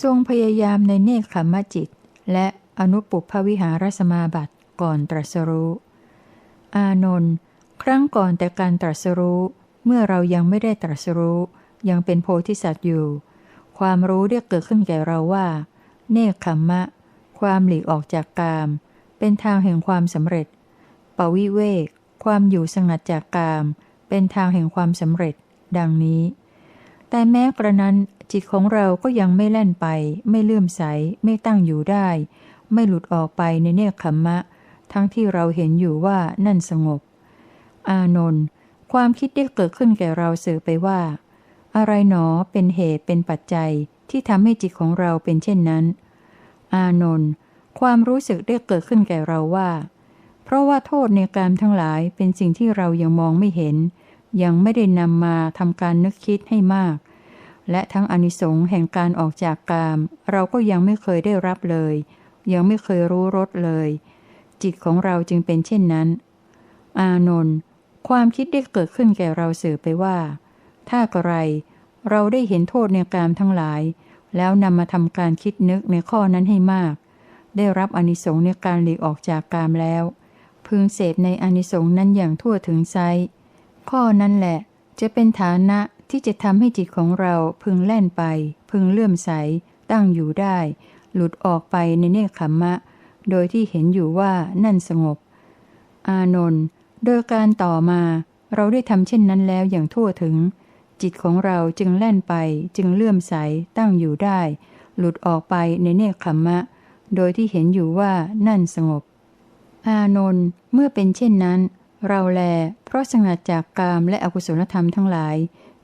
ทรงพยายามในเนคขมมจิต และอนุปุพวิหารสมาบัติก่อนตรัสรู้ อานนท์ครั้งก่อนแต่การตรัสรู้ เมื่อเรายังไม่ได้ตรัสรู้ ยังเป็นโพธิสัตว์อยู่ ความรู้ได้เกิดขึ้นแก่เราว่า เนคขมมะ ความหลีกออกจากกาม เป็นทางแห่งความสำเร็จ ปวิเวก ความอยู่สงัดจากกาม เป็นทางแห่งความสำเร็จ ดังนี้ แต่แม้กระนั้นจิตของเราก็ยังไม่แล่นไป ไม่เลื่อมใส ไม่ตั้งอยู่ได้ ไม่หลุดออกไปในเนคขมมะ ทั้งที่เราเห็นอยู่ว่านั่นสงบ อานนท์ความคิดได้เกิดขึ้นแก่เราสื่อไปว่า อะไรหนอเป็นเหตุเป็นปัจจัยที่ทำให้จิตของเราเป็นเช่นนั้น อานนท์ความรู้สึกได้เกิดขึ้นแก่เราว่า เพราะว่าโทษในการทั้งหลายเป็นสิ่งที่เรายังมองไม่เห็น ยังไม่ได้นำมาทำการนึกคิดให้มาก และทั้งอนิสงส์แห่งการออกจากกาม เราก็ยังไม่เคยได้รับเลย ยังไม่เคยรู้รสเลย จิตของเราจึงเป็นเช่นนั้น อานนท์ความคิดได้เกิดขึ้นแก่เราสื่อไปว่า ถ้ากระไร เราได้เห็นโทษในกามทั้งหลาย แล้วนำมาทำการคิดนึกในข้อนั้นให้มาก ได้รับอนิสงส์ในการหลีกออกจากกามแล้ว พึงเสพในอนิสงส์นั้นอย่างทั่วถึงไซข้อนั้นแหละจะเป็นฐานะ ที่จะทำให้จิตของเราพึงแล่นไป พึงเลื่อมใส ตั้งอยู่ได้ หลุดออกไปในเนคขมมะ โดยที่เห็นอยู่ว่านั่นสงบ อานนท์โดยการต่อมา เราได้ทำเช่นนั้นแล้วอย่างทั่วถึง จิตของเราจึงแล่นไป จึงเลื่อมใส ตั้งอยู่ได้ หลุดออกไปในเนคขมมะ โดยที่เห็นอยู่ว่านั่นสงบ อานนท์เมื่อเป็นเช่นนั้น เราแล เพราะสงัดจากกามและอกุศลธรรมทั้งหลาย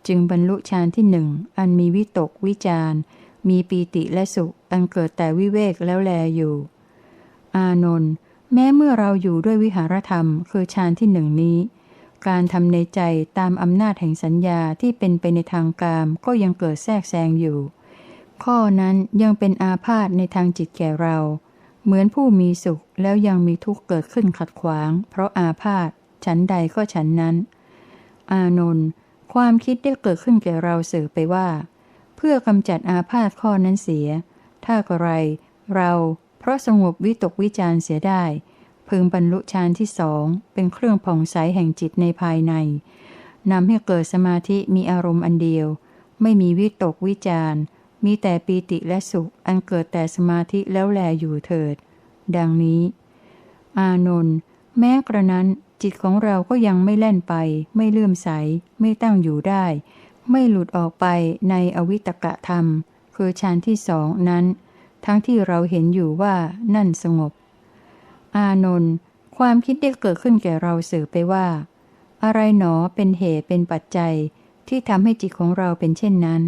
จึงบรรลุฌานที่หนึ่งอันมีวิตกวิจารมีปีติและสุข อันเกิดแต่วิเวกแล้วแลอยู่ อานนท์แม้เมื่อเราอยู่ด้วยวิหารธรรม คือฌานที่หนึ่งนี้ การทำในใจตามอำนาจแห่งสัญญาที่เป็นไปในทางกามก็ยังเกิดแทรกแซงอยู่ ข้อนั้นยังเป็นอาพาธในทางจิตแก่เรา เหมือนผู้มีสุขแล้วยังมีทุกข์เกิดขึ้นขัดขวาง เพราะอาพาธฉันใดก็ฉันนั้น อานนท์ ความคิดได้เกิดขึ้นแก่เราสื่อไปว่า เพื่อกำจัดอาพาธข้อนั้นเสีย ถ้ากระไร เราเพราะสงบวิตกวิจารเสียได้ พึงบรรลุฌานที่สองเป็นเครื่องผ่องใสแห่งจิตในภายในนำให้เกิดสมาธิมีอารมณ์อันเดียว ไม่มีวิตกวิจารมีแต่ปีติและสุขอันเกิดแต่สมาธิแล้วแลอยู่เถิด ดังนี้ อานนท์แม้กระนั้น จิตของเราก็ยังไม่แล่นไป ไม่เลื่อมใส ไม่ตั้งอยู่ได้ ไม่หลุดออกไปในอวิตกะธรรม คือฌานที่สองนั้น ทั้งที่เราเห็นอยู่ว่านั่นสงบ อานนท์ความคิดได้เกิดขึ้นแก่เราสื่อไปว่า อะไรหนอเป็นเหตุเป็นปัจจัย ที่ทำให้จิตของเราเป็นเช่นนั้น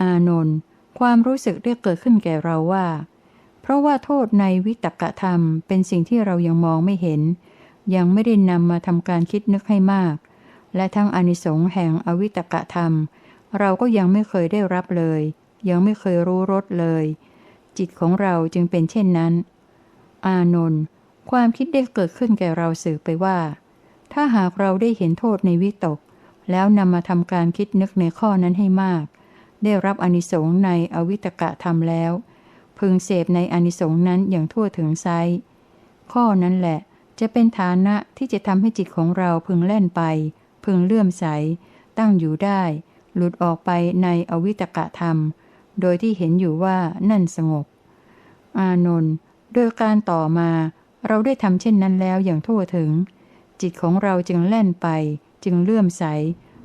อานนท์ความรู้สึกได้เกิดขึ้นแก่เราว่า เพราะว่าโทษในวิตกะธรรมเป็นสิ่งที่เรายังมองไม่เห็น ยังไม่ได้นำมาทำการคิดนึกให้มาก และทั้งอนิสงส์แห่งอวิตกะธรรม เราก็ยังไม่เคยได้รับเลย ยังไม่เคยรู้รสเลย จิตของเราจึงเป็นเช่นนั้น อานนท์ความคิดได้เกิดขึ้นแก่เราสื่อไปว่า ถ้าหากเราได้เห็นโทษในวิตก แล้วนำมาทำการคิดนึกในข้อนั้นให้มาก ได้รับอนิสงส์ในอวิตกะธรรมแล้ว พึงเสพในอนิสงส์นั้นอย่างทั่วถึงไซข้อนั้นแหละ จะเป็นฐานะที่จะทำให้จิตของเราพึงแล่นไป พึงเลื่อมใส ตั้งอยู่ได้ หลุดออกไปในอวิตกะธรรม โดยที่เห็นอยู่ว่านั่นสงบ อานนท์โดยการต่อมาเราได้ทำเช่นนั้นแล้วอย่างทั่วถึง จิตของเราจึงแล่นไป จึงเลื่อมใส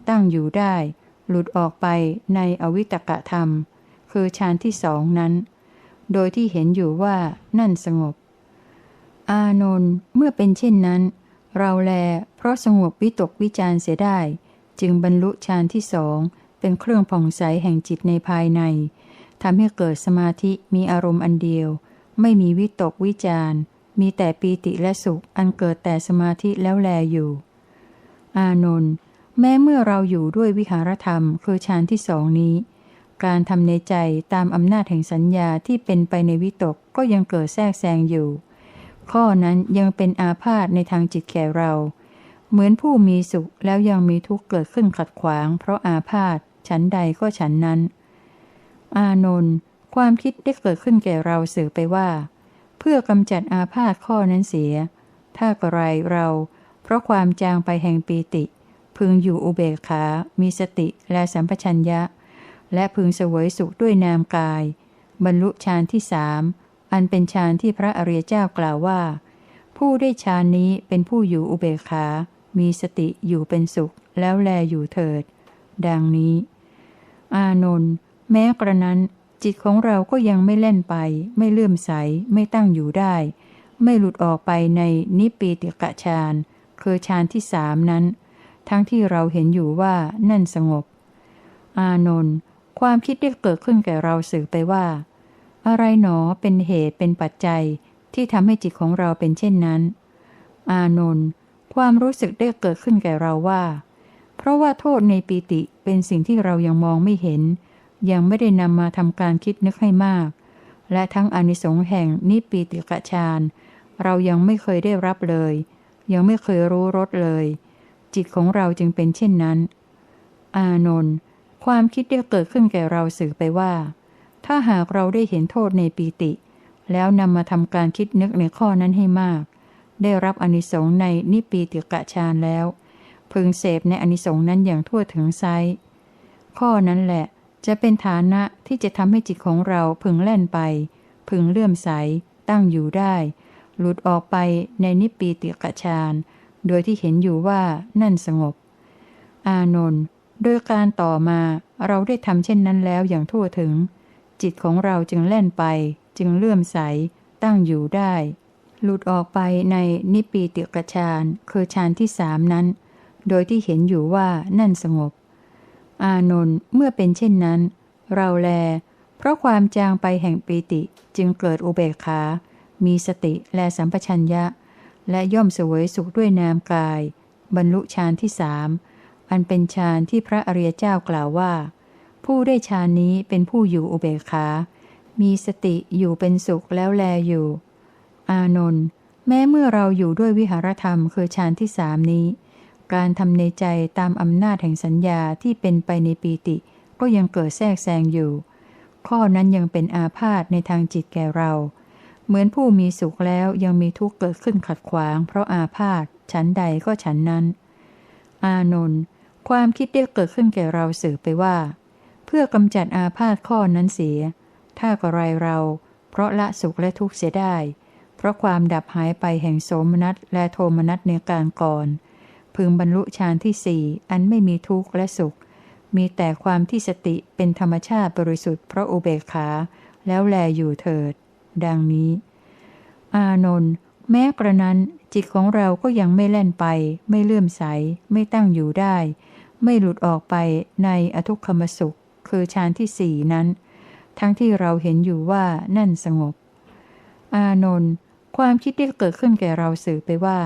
ตั้งอยู่ได้ หลุดออกไปในอวิตกะธรรม คือฌานที่สองนั้น โดยที่เห็นอยู่ว่านั่นสงบ อานนท์เมื่อเป็นเช่นนั้น เราแล เพราะสงบวิตกวิจารเสียได้ จึงบรรลุฌานที่สองเป็นเครื่องผ่องใสแห่งจิตในภายในทำให้เกิดสมาธิมีอารมณ์อันเดียว ไม่มีวิตกวิจารมีแต่ปีติและสุขอันเกิดแต่สมาธิแล้วแลอยู่ อานนท์แม้เมื่อเราอยู่ด้วยวิหารธรรมคือฌานที่สองนี้ การทำในใจตามอำนาจแห่งสัญญาที่เป็นไปในวิตกก็ยังเกิดแทรกแซงอยู่ ข้อนั้นยังเป็นอาพาธในทางจิตแก่เรา เหมือนผู้มีสุขแล้วยังมีทุกข์เกิดขึ้นขัดขวาง เพราะอาพาธฉันใดก็ฉันนั้น อานนท์ความคิดได้เกิดขึ้นแก่เราสื่อไปว่า เพื่อกำจัดอาพาธข้อนั้นเสีย ถ้ากระไรเรา เพราะความจางไปแห่งปีติ พึงอยู่อุเบกขา มีสติและสัมปชัญญะ และพึงเสวยสุขด้วยนามกาย บรรลุฌานที่สาม อันเป็นฌานที่พระอริยเจ้ากล่าวว่า ผู้ได้ฌานนี้เป็นผู้อยู่อุเบกขา มีสติอยู่เป็นสุข แล้วแลอยู่เถิด ดังนี้ อานนท์แม้กระนั้นจิตของเราก็ยังไม่เล่นไป ไม่เลื่อมใส ไม่ตั้งอยู่ได้ ไม่หลุดออกไปในนิปีติกะฌานคือฌานที่สามนั้น ทั้งที่เราเห็นอยู่ว่านั่นสงบ อานนท์ความคิดได้เกิดขึ้นแก่เราสื่อไปว่า อะไรหนอเป็นเหตุเป็นปัจจัยที่ทำให้จิตของเราเป็นเช่นนั้น อานนท์ความรู้สึกได้เกิดขึ้นแก่เราว่า เพราะว่าโทษในปีติเป็นสิ่งที่เรายังมองไม่เห็น ยังไม่ได้นำมาทำการคิดนึกให้มาก และทั้งอนิสงส์แห่งนิปีติกะฌานเรายังไม่เคยได้รับเลย ยังไม่เคยรู้รสเลย จิตของเราจึงเป็นเช่นนั้น อานนท์ความคิดได้เกิดขึ้นแก่เราสื่อไปว่า ถ้าหากเราได้เห็นโทษในปีติ แล้วนำมาทำการคิดนึกในข้อนั้นให้มาก ได้รับอนิสงส์ในนิปีติกะฌานแล้ว พึงเสพในอนิสงส์นั้นอย่างทั่วถึงไซข้อนั้นแหละจะเป็นฐานะที่จะทำให้จิตของเราพึงแล่นไป พึงเลื่อมใส ตั้งอยู่ได้ หลุดออกไปในนิปีติกะฌานโดยที่เห็นอยู่ว่านั่นสงบ อานนท์โดยการต่อมาเราได้ทำเช่นนั้นแล้วอย่างทั่วถึง จิตของเราจึงแล่นไป จึงเลื่อมใส ตั้งอยู่ได้ หลุดออกไปในนิปีติกฌานคือฌานที่สามนั้น โดยที่เห็นอยู่ว่านั่นสงบ อานนท์เมื่อเป็นเช่นนั้น เราแล เพราะความจางไปแห่งปีติจึงเกิดอุเบกขา มีสติและสัมปชัญญะ และย่อมเสวยสุขด้วยนามกาย บรรลุฌานที่สามอันเป็นฌานที่พระอริยเจ้ากล่าวว่า ผู้ได้ฌานนี้เป็นผู้อยู่อุเบกขา มีสติอยู่เป็นสุขแล้วแลอยู่ อานนท์แม้เมื่อเราอยู่ด้วยวิหารธรรมคือฌานที่สามนี้ การทำในใจตามอำนาจแห่งสัญญาที่เป็นไปในปีติ ก็ยังเกิดแทรกแซงอยู่ ข้อนั้นยังเป็นอาพาธในทางจิตแก่เรา เหมือนผู้มีสุขแล้วยังมีทุกข์เกิดขึ้นขัดขวาง เพราะอาพาธฉันใดก็ฉันนั้น อานนท์ความคิดได้เกิดขึ้นแก่เราสื่อไปว่า เพื่อกำจัดอาพาธข้อนั้นเสีย ถ้ากระไรเรา เพราะละสุขและทุกข์เสียได้ เพราะความดับหายไปแห่งโสมนัสและโทมนัสในการก่อน พึงบรรลุฌานที่สี่อันไม่มีทุกข์และสุข มีแต่ความที่สติเป็นธรรมชาติบริสุทธิ์เพราะอุเบกขา แล้วแลอยู่เถิด ดังนี้ อานนท์แม้กระนั้นจิตของเราก็ยังไม่แล่นไป ไม่เลื่อมใส ไม่ตั้งอยู่ได้ ไม่หลุดออกไปในอทุกขมสุข คือฌานที่สี่นั้น ทั้งที่เราเห็นอยู่ว่านั่นสงบ อานนท์ความคิดที่เกิดขึ้นแก่เราสื่อไปว่า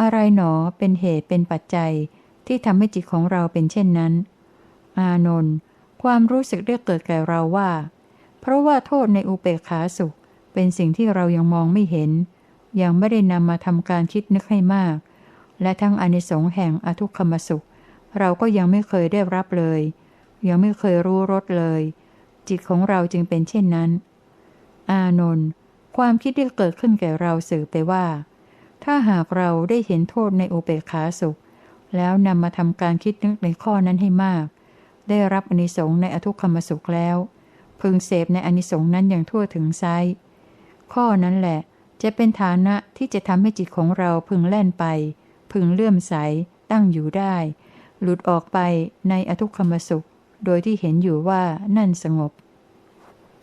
อะไรหนอเป็นเหตุเป็นปัจจัยที่ทำให้จิตของเราเป็นเช่นนั้น อานนท์ความรู้สึกได้เกิดแก่เราว่า เพราะว่าโทษในอุเบกขาสุข เป็นสิ่งที่เรายังมองไม่เห็น ยังไม่ได้นำมาทำการคิดนึกให้มาก และทั้งอนิสงส์แห่งอทุกขมสุข เราก็ยังไม่เคยได้รับเลย ยังไม่เคยรู้รสเลย จิตของเราจึงเป็นเช่นนั้น อานนท์ความคิดที่เกิดขึ้นแก่เราสื่อไปว่า ถ้าหากเราได้เห็นโทษในอุเบกขาสุข แล้วนำมาทำการคิดนึกในข้อนั้นให้มาก ได้รับอนิสงส์ในอทุกขมสุขแล้ว พึงเสพในอนิสงส์นั้นอย่างทั่วถึงไซข้อนั้นแหละจะเป็นฐานะที่จะทำให้จิตของเราพึงแล่นไป พึงเลื่อมใส ตั้งอยู่ได้ หลุดออกไปในอทุกขมสุข โดยที่เห็นอยู่ว่านั่นสงบ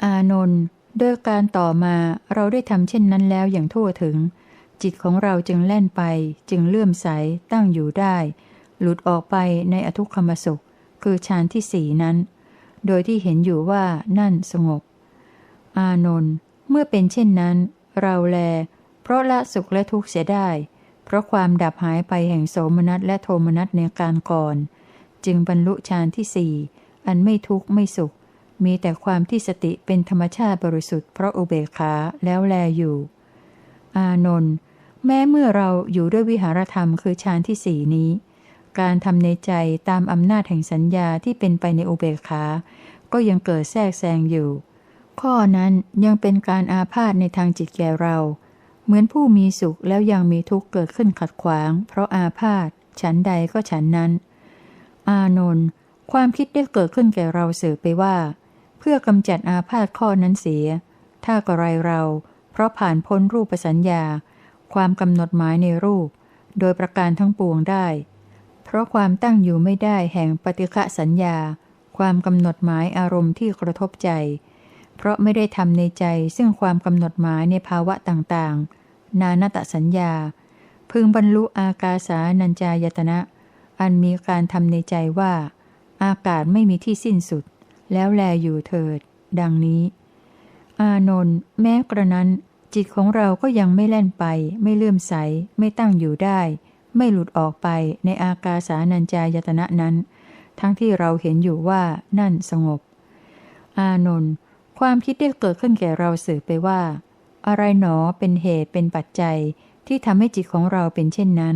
อานนท์โดยการต่อมาเราได้ทำเช่นนั้นแล้วอย่างทั่วถึง จิตของเราจึงแล่นไป จึงเลื่อมใสตั้งอยู่ได้ หลุดออกไปในอทุกขมสุข คือฌานที่สี่นั้น โดยที่เห็นอยู่ว่านั่นสงบ อานนท์เมื่อเป็นเช่นนั้น เราแล เพราะละสุขและทุกข์เสียได้ เพราะความดับหายไปแห่งโสมนัสและโทมนัสในการก่อน จึงบรรลุฌานที่สี่ อันไม่ทุกข์ไม่สุข มีแต่ความที่สติเป็นธรรมชาติบริสุทธิ์เพราะอุเบกขาแล้วแลอยู่ อานนท์แม้เมื่อเราอยู่ด้วยวิหารธรรมคือฌานที่สี่นี้ การทำในใจตามอำนาจแห่งสัญญาที่เป็นไปในอุเบกขา ก็ยังเกิดแทรกแซงอยู่ ข้อนั้นยังเป็นการอาพาธในทางจิตแก่เรา เหมือนผู้มีสุขแล้วยังมีทุกข์เกิดขึ้นขัดขวาง เพราะอาพาธฉันใดก็ฉันนั้น อานนท์ ความคิดได้เกิดขึ้นแก่เราสืบไปว่า เพื่อกำจัดอาพาธข้อนั้นเสีย ถ้ากระไรเรา เพราะผ่านพ้นรูปสัญญา ความกำหนดหมายในรูป โดยประการทั้งปวงได้ เพราะความตั้งอยู่ไม่ได้แห่งปฏิฆะสัญญา ความกำหนดหมายอารมณ์ที่กระทบใจ เพราะไม่ได้ทำในใจซึ่งความกำหนดหมายในภาวะต่างๆ นานตสัญญา พึงบรรลุอากาสานัญจายตนะ อันมีการทำในใจว่า อากาศไม่มีที่สิ้นสุด แล้วแลอยู่เถิด ดังนี้ อานนท์แม้กระนั้น จิตของเราก็ยังไม่แล่นไป ไม่เลื่อมใส ไม่ตั้งอยู่ได้ ไม่หลุดออกไปในอากาสานัญจายตนะนั้น ทั้งที่เราเห็นอยู่ว่านั่นสงบ อานนท์ความคิดได้เกิดขึ้นแก่เราสืบไปว่า อะไรหนอเป็นเหตุเป็นปัจจัยที่ทำให้จิตของเราเป็นเช่นนั้น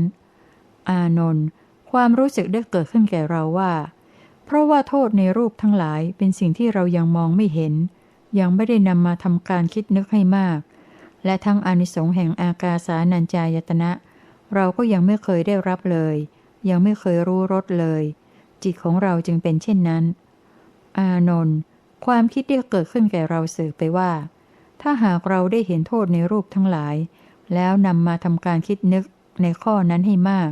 อานนท์ความรู้สึกได้เกิดขึ้นแก่เราว่า เพราะว่าโทษในรูปทั้งหลายเป็นสิ่งที่เรายังมองไม่เห็น ยังไม่ได้นำมาทำการคิดนึกให้มาก และทั้งอนิสงส์แห่งอากาสานัญจายตนะ เราก็ยังไม่เคยได้รับเลย ยังไม่เคยรู้รสเลย จิตของเราจึงเป็นเช่นนั้น อานนท์ความคิดได้เกิดขึ้นแก่เราสืบไปว่า ถ้าหากเราได้เห็นโทษในรูปทั้งหลาย แล้วนำมาทำการคิดนึกในข้อนั้นให้มาก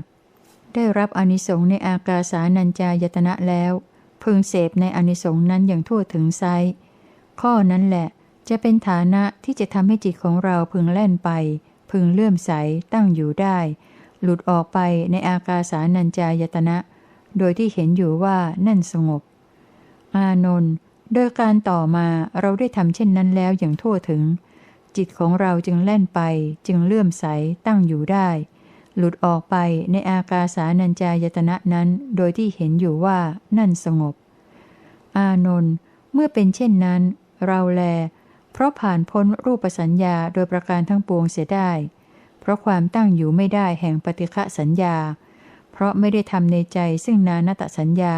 ได้รับอนิสงส์ในอากาสานัญจายตนะแล้ว พึงเสพในอนิสงส์นั้นอย่างทั่วถึงไซข้อนั้นแหละจะเป็นฐานะที่จะทำให้จิตของเราพึงแล่นไป พึงเลื่อมใสตั้งอยู่ได้ หลุดออกไปในอากาสานัญจายตนะ โดยที่เห็นอยู่ว่านั่นสงบ อานนท์โดยการต่อมาเราได้ทำเช่นนั้นแล้วอย่างทั่วถึง จิตของเราจึงแล่นไป จึงเลื่อมใสตั้งอยู่ได้ หลุดออกไปในอากาสานัญจายตนะนั้น โดยที่เห็นอยู่ว่านั่นสงบ อานนท์เมื่อเป็นเช่นนั้น เราแล เพราะผ่านพ้นรูปสัญญาโดยประการทั้งปวงเสียได้ เพราะความตั้งอยู่ไม่ได้แห่งปฏิฆะสัญญา เพราะไม่ได้ทำในใจซึ่งนานตสัญญา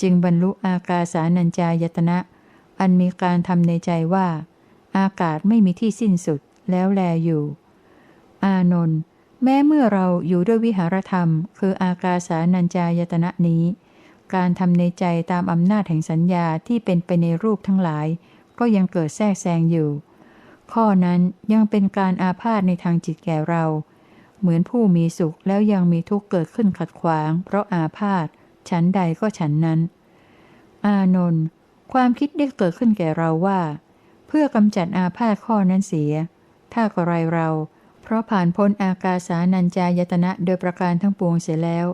จึงบรรลุอากาสานัญจายตนะ อันมีการทำในใจว่า อากาศไม่มีที่สิ้นสุดแล้วแลอยู่ อานนท์ แม้เมื่อเราอยู่ด้วยวิหารธรรม คืออากาสานัญจายตนะนี้ การทำในใจตามอำนาจแห่งสัญญาที่เป็นไปในรูปทั้งหลาย ก็ยังเกิดแทรกแซงอยู่ ข้อนั้นยังเป็นการอาพาธในทางจิตแก่เรา เหมือนผู้มีสุขแล้วยังมีทุกข์เกิดขึ้นขัดขวาง เพราะอาพาธฉันใดก็ฉันนั้น อานนท์ความคิดได้เกิดขึ้นแก่เราว่า เพื่อกำจัดอาพาธข้อนั้นเสีย ถ้ากระไรเรา เพราะผ่านพ้นอากาสานัญจายตนะโดยประการทั้งปวงเสียแล้ว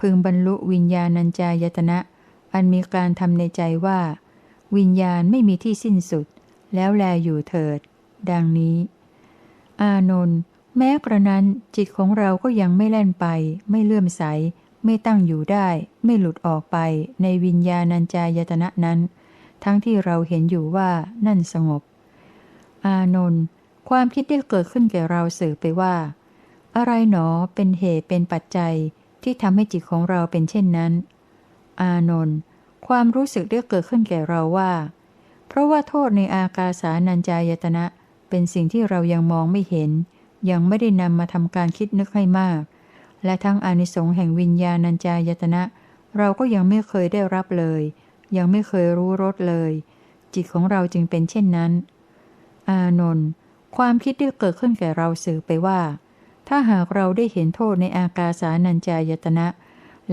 พึงบรรลุวิญญาณัญจายตนะ อันมีการทำในใจว่า วิญญาณไม่มีที่สิ้นสุด แล้วแลอยู่เถิด ดังนี้ อานนท์แม้กระนั้นจิตของเราก็ยังไม่แล่นไป ไม่เลื่อมใส ไม่ตั้งอยู่ได้ ไม่หลุดออกไป ในวิญญาณัญจายตนะนั้น ทั้งที่เราเห็นอยู่ว่านั่นสงบ อานนท์ ความคิดได้เกิดขึ้นแก่เราสืบไปว่า อะไรหนอเป็นเหตุเป็นปัจจัยที่ทำให้จิตของเราเป็นเช่นนั้น อานนท์ความรู้สึกได้เกิดขึ้นแก่เราว่า เพราะว่าโทษในอากาสานัญจายตนะ เป็นสิ่งที่เรายังมองไม่เห็น ยังไม่ได้นำมาทำการคิดนึกให้มาก และทั้งอนิสงส์แห่งวิญญาณัญจายตนะ เราก็ยังไม่เคยได้รับเลย ยังไม่เคยรู้รสเลย จิตของเราจึงเป็นเช่นนั้น อานนท์ ความคิดได้เกิดขึ้นแก่เราสื่อไปว่า ถ้าหากเราได้เห็นโทษในอากาสานัญจายตนะ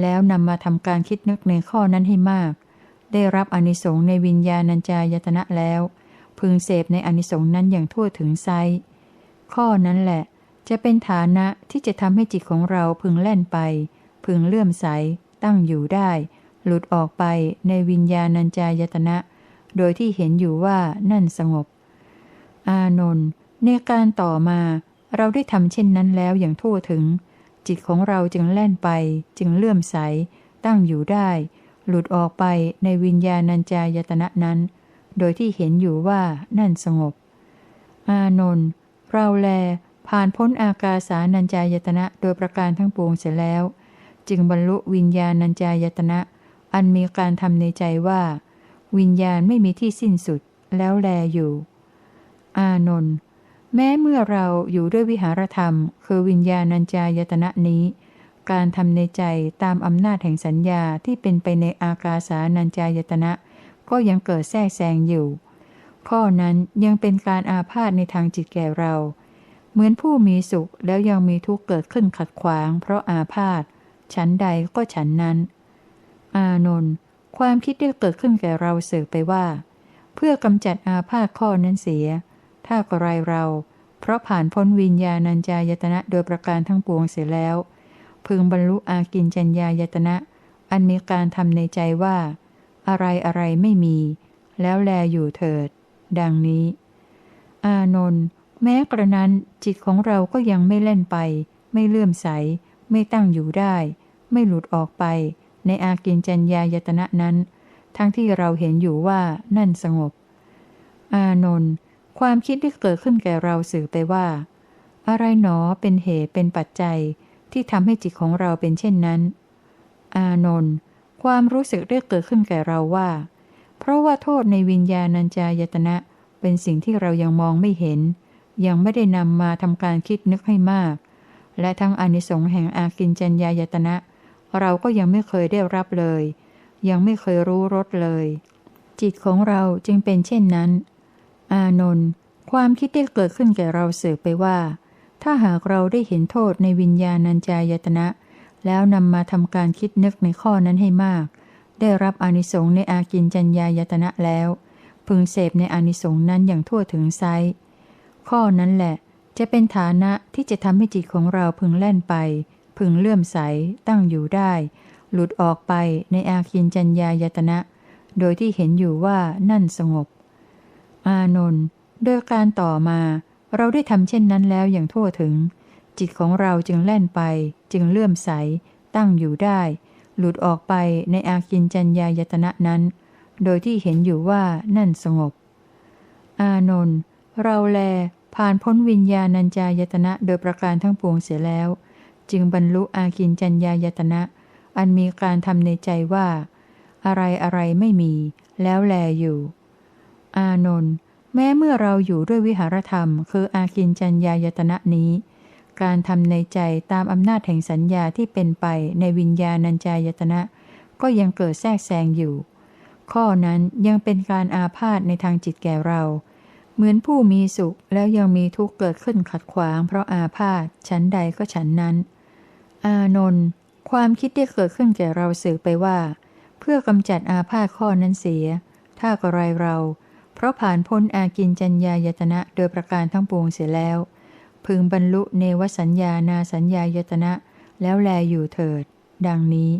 แล้วนำมาทำการคิดนึกในข้อนั้นให้มาก ได้รับอนิสงส์ในวิญญาณัญจายตนะแล้ว พึงเสพในอนิสงส์นั้นอย่างทั่วถึงไซข้อนั้นแหละ จะเป็นฐานะที่จะทำให้จิตของเราพึงแล่นไป พึงเลื่อมใส ตั้งอยู่ได้ หลุดออกไปในวิญญาณัญจายตนะ โดยที่เห็นอยู่ว่านั่นสงบ อานนท์ ในการต่อมาเราได้ทำเช่นนั้นแล้วอย่างทั่วถึง จิตของเราจึงแล่นไป จึงเลื่อมใส ตั้งอยู่ได้ หลุดออกไปในวิญญาณัญจายตนะนั้น โดยที่เห็นอยู่ว่านั่นสงบ อานนท์เราแล ผ่านพ้นอากาสานัญจายตนะโดยประการทั้งปวงเสร็จแล้ว จึงบรรลุวิญญาณัญจายตนะ อันมีการทำในใจว่า วิญญาณไม่มีที่สิ้นสุด แล้วแลอยู่ อานนท์ แม้เมื่อเราอยู่ด้วยวิหารธรรม คือวิญญาณัญจายตนะนี้ การทำในใจตามอำนาจแห่งสัญญาที่เป็นไปในอากาสานัญจายตนะ ก็ยังเกิดแทรกแซงอยู่ ข้อนั้นยังเป็นการอาพาธในทางจิตแก่เรา เหมือนผู้มีสุขแล้วยังมีทุกข์เกิดขึ้นขัดขวาง เพราะอาพาธฉันใดก็ฉันนั้น อานนท์ความคิดได้เกิดขึ้นแก่เราเสือไปว่า เพื่อกำจัดอาพาธข้อนั้นเสีย ถ้ากระไรเรา เพราะผ่านพ้นวิญญาณัญจายตนะโดยประการทั้งปวงเสียแล้ว พึงบรรลุอากินจัญญายตนะ อันมีการทำในใจว่า อะไรอะไรไม่มี แล้วแลอยู่เถิด ดังนี้ อานนท์แม้กระนั้นจิตของเราก็ยังไม่เล่นไป ไม่เลื่อมใส ไม่ตั้งอยู่ได้ ไม่หลุดออกไป ในอากินจัญญายตนะนั้น ทั้งที่เราเห็นอยู่ว่านั่นสงบ อานนท์ ความคิดที่เกิดขึ้นแก่เราสื่อไปว่า อะไรหนอเป็นเหตุเป็นปัจจัยที่ทำให้จิตของเราเป็นเช่นนั้น อานนท์ความรู้สึกได้เกิดขึ้นแก่เราว่า เพราะว่าโทษในวิญญาณัญจายตนะ เป็นสิ่งที่เรายังมองไม่เห็น ยังไม่ได้นำมาทำการคิดนึกให้มาก และทั้งอนิสงส์แห่งอากินจัญญายตนะ เราก็ยังไม่เคยได้รับเลย ยังไม่เคยรู้รสเลย จิตของเราจึงเป็นเช่นนั้น อานนท์ความคิดที่เกิดขึ้นแก่เราสืบไปว่า ถ้าหากเราได้เห็นโทษในวิญญาณัญจายตนะ แล้วนำมาทำการคิดนึกในข้อนั้นให้มาก ได้รับอนิสงส์ในอากินจัญญายตนะแล้ว พึงเสพในอนิสงส์นั้นอย่างทั่วถึงไซข้อนั้นแหละ จะเป็นฐานะที่จะทำให้จิตของเราพึงแล่นไป พึงเลื่อมใส ตั้งอยู่ได้ หลุดออกไปในอากินจัญญายตนะ โดยที่เห็นอยู่ว่านั่นสงบ อานนท์โดยการต่อมาเราได้ทำเช่นนั้นแล้วอย่างทั่วถึง จิตของเราจึงแล่นไป จึงเลื่อมใส ตั้งอยู่ได้ หลุดออกไปในอากินจัญญายตนะนั้น โดยที่เห็นอยู่ว่านั่นสงบ อานนท์เราแลผ่านพ้นวิญญาณัญจายตนะโดยประการทั้งปวงเสียแล้ว จึงบรรลุอากินจัญญายตนะ อันมีการทำในใจว่า อะไรอะไรไม่มี แล้วแลอยู่ อานนท์แม้เมื่อเราอยู่ด้วยวิหารธรรม คืออากินจัญญายตนะนี้ การทำในใจตามอำนาจแห่งสัญญาที่เป็นไปในวิญญาณัญจายตนะ ก็ยังเกิดแทรกแซงอยู่ ข้อนั้นยังเป็นการอาพาธในทางจิตแก่เรา เหมือนผู้มีสุขแล้วยังมีทุกข์เกิดขึ้นขัดขวาง เพราะอาพาธฉันใดก็ฉันนั้น อานนท์ความคิดที่เกิดขึ้นแก่เราสื่อไปว่า เพื่อกำจัดอาพาธข้อนั้นเสีย ถ้ากระไรเรา เพราะผ่านพ้นอากินจัญญายตนะโดยประการทั้งปวงเสียแล้ว พึงบรรลุเนวสัญญานาสัญญายตนะแล้วแลอยู่เถิด ดังนี้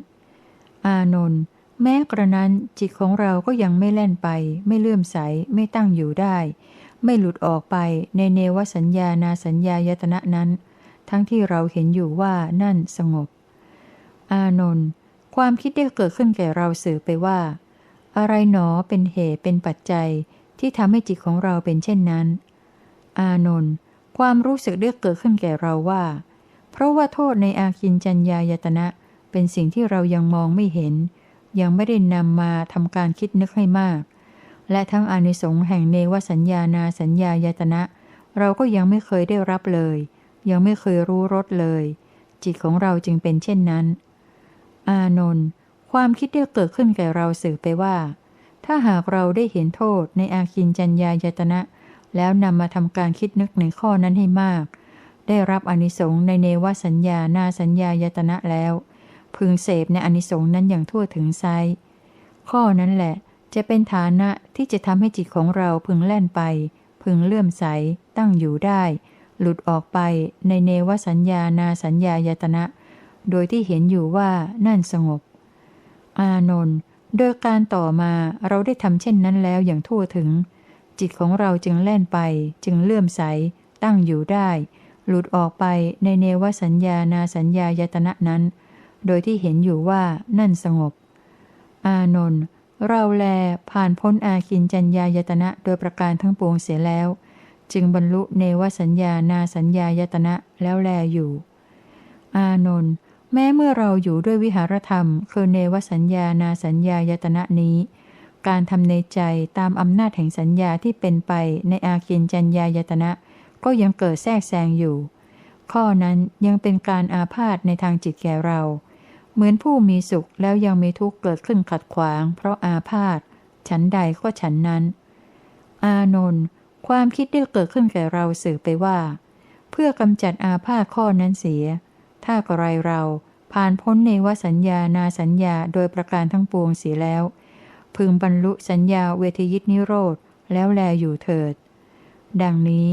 อานนท์แม้กระนั้นจิตของเราก็ยังไม่แล่นไป ไม่เลื่อมใส ไม่ตั้งอยู่ได้ ไม่หลุดออกไปในเนวสัญญานาสัญญายตนะนั้น ทั้งที่เราเห็นอยู่ว่านั่นสงบ อานนท์ความคิดได้เกิดขึ้นแก่เราสื่อไปว่า อะไรหนอเป็นเหตุเป็นปัจจัย ที่ทำให้จิตของเราเป็นเช่นนั้น อานนท์ความรู้สึกได้เกิดขึ้นแก่เราว่า เพราะว่าโทษในอาคินจัญญายตนะ เป็นสิ่งที่เรายังมองไม่เห็น ยังไม่ได้นำมาทำการคิดนึกให้มาก และทั้งอานิสงส์แห่งเนวสัญญานาสัญญายตนะ เราก็ยังไม่เคยได้รับเลย ยังไม่เคยรู้รสเลย จิตของเราจึงเป็นเช่นนั้น อานนท์ความคิดได้เกิดขึ้นแก่เราสื่อไปว่า ถ้าหากเราได้เห็นโทษในอาคินจัญญายตนะ แล้วนำมาทำการคิดนึกในข้อนั้นให้มาก ได้รับอนิสงส์ในเนวสัญญานาสัญญายตนะแล้ว พึงเสพในอนิสงส์นั้นอย่างทั่วถึงไซข้อนั้นแหละจะเป็นฐานะที่จะทำให้จิตของเราพึงแล่นไป พึงเลื่อมใส ตั้งอยู่ได้ หลุดออกไปในเนวสัญญานาสัญญายตนะ โดยที่เห็นอยู่ว่านั่นสงบ อานนท์ โดยการต่อมาเราได้ทำเช่นนั้นแล้วอย่างทั่วถึง จิตของเราจึงแล่นไป จึงเลื่อมใส ตั้งอยู่ได้ หลุดออกไปในเนวสัญญานาสัญญายตนะนั้น โดยที่เห็นอยู่ว่านั่นสงบ อานนท์เราแลผ่านพ้นอาคินจัญญายตนะโดยประการทั้งปวงเสียแล้ว จึงบรรลุเนวสัญญานาสัญญายตนะแล้วแลอยู่ อานนท์ แม้เมื่อเราอยู่ด้วยวิหารธรรม คือเนวสัญญานาสัญญายตนะนี้ การทำในใจตามอำนาจแห่งสัญญาที่เป็นไปในอากินจัญญายตนะ ก็ยังเกิดแทรกแซงอยู่ ข้อนั้นยังเป็นการอาพาธในทางจิตแก่เรา เหมือนผู้มีสุขแล้วยังมีทุกข์เกิดขึ้นขัดขวาง เพราะอาพาธฉันใดก็ฉันนั้น อานนท์ความคิดได้เกิดขึ้นแก่เราสื่อไปว่า เพื่อกำจัดอาพาธข้อนั้นเสีย ถ้ากระไรเราผ่านพ้นในวสัญญานาสัญญาโดยประการทั้งปวงเสียแล้ว พึงบรรลุสัญญาเวทยิตนิโรธ แล้วแลอยู่เถิด ดังนี้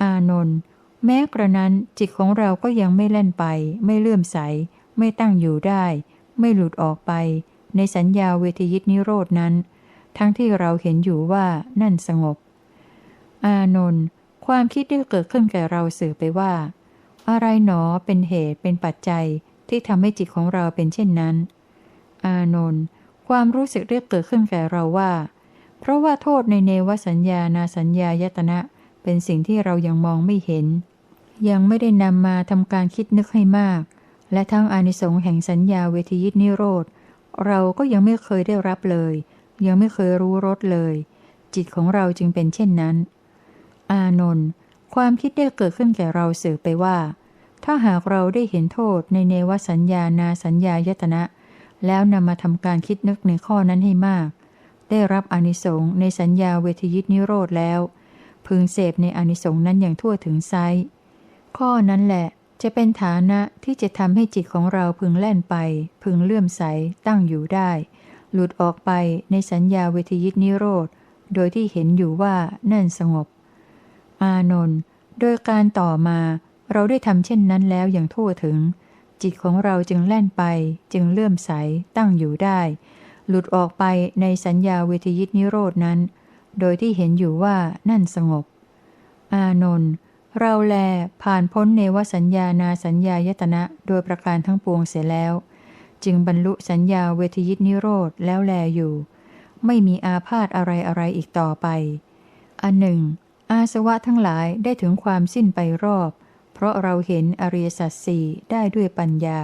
อานนท์แม้กระนั้นจิตของเราก็ยังไม่เล่นไป ไม่เลื่อมใส ไม่ตั้งอยู่ได้ ไม่หลุดออกไป ในสัญญาเวทยิตนิโรดนั้น ทั้งที่เราเห็นอยู่ว่านั่นสงบ อานนท์ความคิดได้เกิดขึ้นแก่เราสื่อไปว่า อะไรหนอเป็นเหตุเป็นปัจจัยที่ทำให้จิตของเราเป็นเช่นนั้น อานนท์ความรู้สึกเรียกเกิดขึ้นแก่เราว่า เพราะว่าโทษในเนวสัญญานาสัญญายตนะ เป็นสิ่งที่เรายังมองไม่เห็น ยังไม่ได้นำมาทำการคิดนึกให้มาก และทั้งอานิสงส์แห่งสัญญาเวทียิตนิโรธ เราก็ยังไม่เคยได้รับเลย ยังไม่เคยรู้รสเลย จิตของเราจึงเป็นเช่นนั้น อานนท์ ความคิดได้เกิดขึ้นแก่เราสื่อไปว่า ถ้าหากเราได้เห็นโทษในเนวสัญญานาสัญญายตนะ แล้วนำมาทำการคิดนึกในข้อนั้นให้มาก ได้รับอนิสงส์ในสัญญาเวทยิตนิโรธแล้ว พึงเสพในอนิสงส์นั้นอย่างทั่วถึงไซข้อนั้นแหละจะเป็นฐานะที่จะทำให้จิตของเราพึงแล่นไป พึงเลื่อมใสตั้งอยู่ได้ หลุดออกไปในสัญญาเวทยิตนิโรธ โดยที่เห็นอยู่ว่านั่นสงบ อานนท์โดยการต่อมาเราได้ทำเช่นนั้นแล้วอย่างทั่วถึง จิตของเราจึงแล่นไป จึงเลื่อมใสตั้งอยู่ได้ หลุดออกไปในสัญญาเวทยิตนิโรดนั้น โดยที่เห็นอยู่ว่านั่นสงบ อานนท์เราแลผ่านพ้นเนวสัญญานาสัญญายตนะโดยประการทั้งปวงเสียแล้ว จึงบรรลุสัญญาเวทยิตนิโรธแล้วแลอยู่ ไม่มีอาพาธอะไรอะไรอีกต่อไป อันหนึ่ง อาสวะทั้งหลายได้ถึงความสิ้นไปรอบ เพราะเราเห็นอริยสัจสี่ได้ด้วยปัญญา